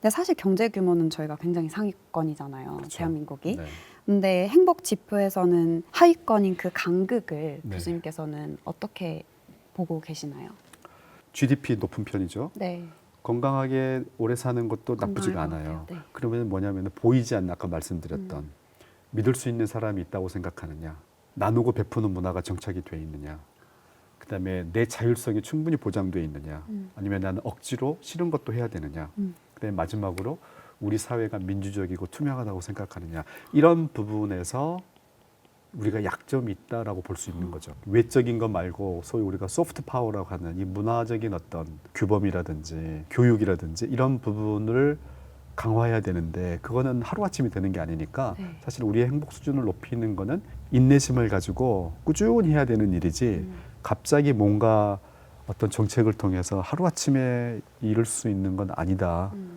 근데 사실 경제 규모는 저희가 굉장히 상위권이잖아요. 그렇죠. 대한민국이. 네. 근데 행복 지표에서는 하위권인 그 간극을 네. 교수님께서는 어떻게 보고 계시나요? GDP 높은 편이죠. 네. 건강하게 오래 사는 것도 나쁘지가 않아요. 네. 그러면 뭐냐면 보이지 않는 아까 말씀드렸던 음. 믿을 수 있는 사람이 있다고 생각하느냐, 나누고 베푸는 문화가 정착이 돼 있느냐, 그다음에 내 자율성이 충분히 보장돼 있느냐, 음. 아니면 나는 억지로 싫은 것도 해야 되느냐, 음. 그다음에 마지막으로 우리 사회가 민주적이고 투명하다고 생각하느냐 이런 부분에서 우리가 약점이 있다라고 볼 수 있는 거죠. 외적인 것 말고 소위 우리가 소프트 파워라고 하는 이 문화적인 어떤 규범이라든지 교육이라든지 이런 부분을 강화해야 되는데 그거는 하루아침에 되는 게 아니니까 네. 사실 우리의 행복 수준을 높이는 거는 인내심을 가지고 꾸준히 해야 되는 일이지 음. 갑자기 뭔가 어떤 정책을 통해서 하루아침에 이룰 수 있는 건 아니다. 음.